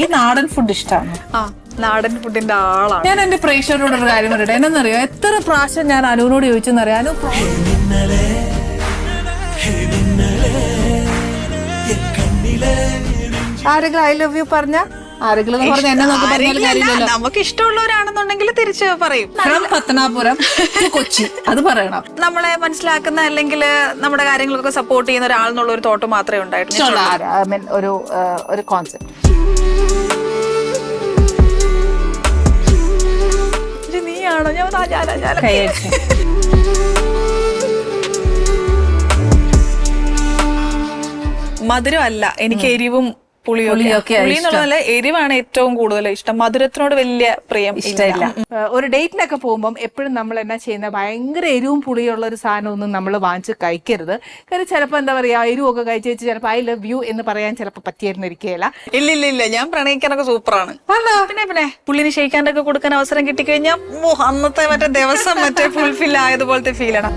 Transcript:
ഈ നാടൻ ഫുഡ് ഇഷ്ടമാണ് ആ നാടൻ ഫുഡിന്റെ ആളാണ്. ഞാൻ എന്റെ പ്രേക്ഷകരോട് ഒരു കാര്യം പറയട്ടെ? എന്നറിയോ? എത്ര പ്രാവശ്യം ഞാൻ അനുവിനോട് ചോദിച്ചെന്നറിയാം? അനു ആരെങ്കിലും ഐ ലവ് യു പറഞ്ഞ? ആരെങ്കിലും എന്ന് എന്നെ നോക്കി പറഞ്ഞാലും കാര്യമില്ലല്ലോ. നമുക്ക് ഇഷ്ടമുള്ളവരാണെന്നുണ്ടെങ്കിൽ തിരിച്ച് പറയും. ഫ്രം പത്തനാപുരം കൊച്ചി. അത് പറയണം. നമ്മളെ മനസ്സിലാക്കുന്ന അല്ലെങ്കിൽ നമ്മുടെ കാര്യങ്ങളൊക്കെ സപ്പോർട്ട് ചെയ്യുന്ന ഒരാൾന്നുള്ള ഒരു തോട്ട് മാത്രമേ ഉണ്ടായിട്ടുള്ളൂ. ഐ മീൻ ഒരു ഒരു കോൺസെപ്റ്റ് നീയാണോ? ഞാൻ ആ, ഞാനാ, ഞാനാ. മധുരം അല്ല എനിക്ക് എരിവും പുളിയും പുളിയൊക്കെയാ പുളി എന്നുള്ളതല്ല എരിവാണ് ഏറ്റവും കൂടുതൽ ഇഷ്ടം. മധുരത്തിനോട് വലിയ പ്രിയം ഇഷ്ടമില്ല. ഒരു ഡേറ്റിനൊക്കെ പോകുമ്പോൾ എപ്പോഴും നമ്മൾ എന്നാ ചെയ്യുന്ന ഭയങ്കര എരിവും പുളിയുള്ള ഒരു സാധനമൊന്നും നമ്മൾ വാങ്ങിച്ച് കഴിക്കരുത്. കാര്യം ചിലപ്പോൾ എന്താ പറയാ എരിവൊക്കെ കഴിച്ച് വെച്ച് ചിലപ്പോൾ ഐ ലവ് യു എന്ന് പറയാൻ ചിലപ്പോൾ പറ്റിയിരുന്നിരിക്കുകയില്ല ഇല്ല ഇല്ല ഇല്ല. ഞാൻ പ്രണയിക്കാനൊക്കെ സൂപ്പറാണ്. പിന്നെ പിന്നെ. പുള്ളിന് ഷെയ്ക്കാനൊക്കെ കൊടുക്കാൻ അവസരം കിട്ടിക്കഴിഞ്ഞാൽ അന്നത്തെ മറ്റേ ദിവസം മറ്റേ ഫുൾഫിൽ ആയതുപോലത്തെ ഫീലാണ്